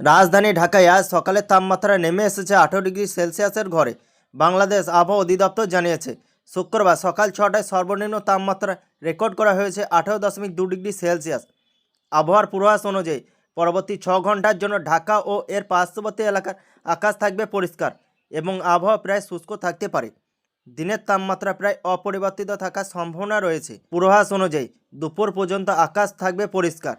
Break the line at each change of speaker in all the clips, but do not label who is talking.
রাজধানী ঢাকায় আজ সকালের তাপমাত্রা নেমে এসেছে আঠেরো ডিগ্রি সেলসিয়াসের ঘরে। বাংলাদেশ আবহাওয়া অধিদপ্তর জানিয়েছে, শুক্রবার সকাল ছটায় সর্বনিম্ন তাপমাত্রা রেকর্ড করা হয়েছে আঠারো দশমিক দু ডিগ্রি সেলসিয়াস। আবহাওয়ার পূর্বাভাস অনুযায়ী, পরবর্তী ছ ঘণ্টার জন্য ঢাকা ও এর পার্শ্ববর্তী এলাকার আকাশ থাকবে পরিষ্কার এবং আবহাওয়া প্রায় শুষ্ক থাকতে পারে। দিনের তাপমাত্রা প্রায় অপরিবর্তিত থাকার সম্ভাবনা রয়েছে। পূর্বাভাস অনুযায়ী, দুপুর পর্যন্ত আকাশ থাকবে পরিষ্কার।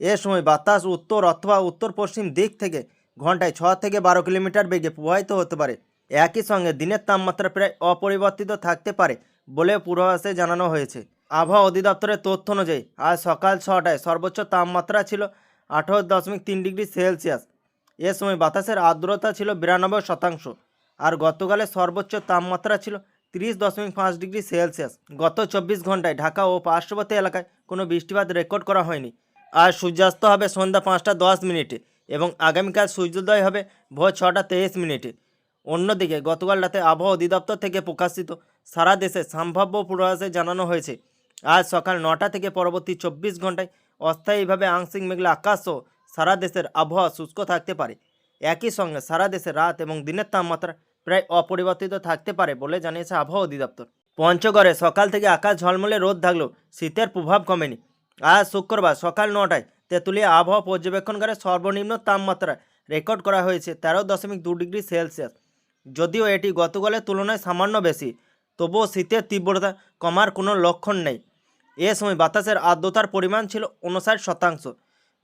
এ সময় বাতাস উত্তর অথবা উত্তর পশ্চিম দিক থেকে ঘন্টায় ছ থেকে বারো কিলোমিটার বেগে প্রবাহিত হতে পারে। একই সঙ্গে দিনের তাপমাত্রা প্রায় অপরিবর্তিত থাকতে পারে বলে পূর্বাভাসে জানানো হয়েছে। আবহাওয়া অধিদপ্তরের তথ্য অনুযায়ী, আজ সকাল ছটায় সর্বোচ্চ তাপমাত্রা ছিল আঠারো দশমিক তিন ডিগ্রি সেলসিয়াস। এ সময় বাতাসের আর্দ্রতা ছিল বিরানব্বই শতাংশ আর গতকালের সর্বোচ্চ তাপমাত্রা ছিল তিরিশ দশমিক পাঁচ ডিগ্রি সেলসিয়াস। গত চব্বিশ ঘন্টায় ঢাকা ও পার্শ্ববর্তী এলাকায় কোনো বৃষ্টিপাত রেকর্ড করা হয়নি। আর সূর্যাস্ত হবে সন্ধ্যা পাঁচটা দশ মিনিটে এবং আগামীকাল সূর্যোদয় হবে ভোর ছটা তেইশ মিনিটে। অন্যদিকে, গতকাল রাতে আবহাওয়া অধিদপ্তর থেকে প্রকাশিত সারা দেশে সম্ভাব্য পূর্বাভাসে জানানো হয়েছে, আজ সকাল নটা থেকে পরবর্তী চব্বিশ ঘন্টায় অস্থায়ীভাবে আংশিক মেঘলা আকাশ ও সারা দেশের আবহাওয়া শুষ্ক থাকতে পারে। একই সঙ্গে সারা দেশে রাত এবং দিনের তাপমাত্রা প্রায় অপরিবর্তিত থাকতে পারে বলে জানিয়েছে আবহাওয়া অধিদপ্তর। পঞ্চগড়ে সকাল থেকে আকাশ ঝলমলে রোদ থাকলেও শীতের প্রভাব কমেনি। আজ শুক্রবার সকাল নটায় তেঁতুলিয়া আবহাওয়া পর্যবেক্ষণকারে সর্বনিম্ন তাপমাত্রা রেকর্ড করা হয়েছে তেরো দশমিক দু ডিগ্রি সেলসিয়াস। যদিও এটি গতকালের তুলনায় সামান্য বেশি, তবুও শীতের তীব্রতা কমার কোনো লক্ষণ নেই। এ সময় বাতাসের আর্দ্রতার পরিমাণ ছিল উনষাট শতাংশ।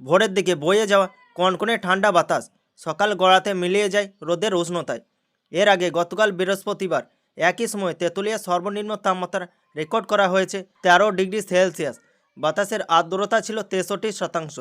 ভোরের দিকে বয়ে যাওয়া কনকনে ঠান্ডা বাতাস সকাল গড়াতে মিলিয়ে যায় রোদের উষ্ণতায়। এর আগে গতকাল বৃহস্পতিবার একই সময় তেঁতুলিয়া সর্বনিম্ন তাপমাত্রা রেকর্ড করা হয়েছে তেরো ডিগ্রি সেলসিয়াস। বাতাসের আর্দ্রতা ছিল তেষট্টি শতাংশ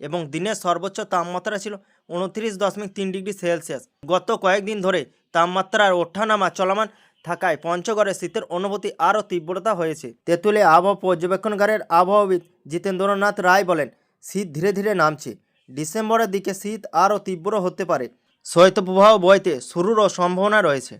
এবং দিনের সর্বোচ্চ তাপমাত্রা ছিল উনত্রিশ দশমিক তিন ডিগ্রি সেলসিয়াস। গত কয়েকদিন ধরে তাপমাত্রার ওঠানামা চলমান থাকায় পঞ্চগড়ে শীতের অনুভূতি আরও তীব্রতা হয়েছে। তেঁতুলিয়া আবহাওয়া পর্যবেক্ষণকারের আবহাওয়াবিদ জিতেন্দ্রনাথ রায় বলেন, শীত ধীরে ধীরে নামছে। ডিসেম্বরের দিকে শীত আরও তীব্র হতে পারে। শৈত্যপ্রবাহ বইতে শুরুরও সম্ভাবনা রয়েছে।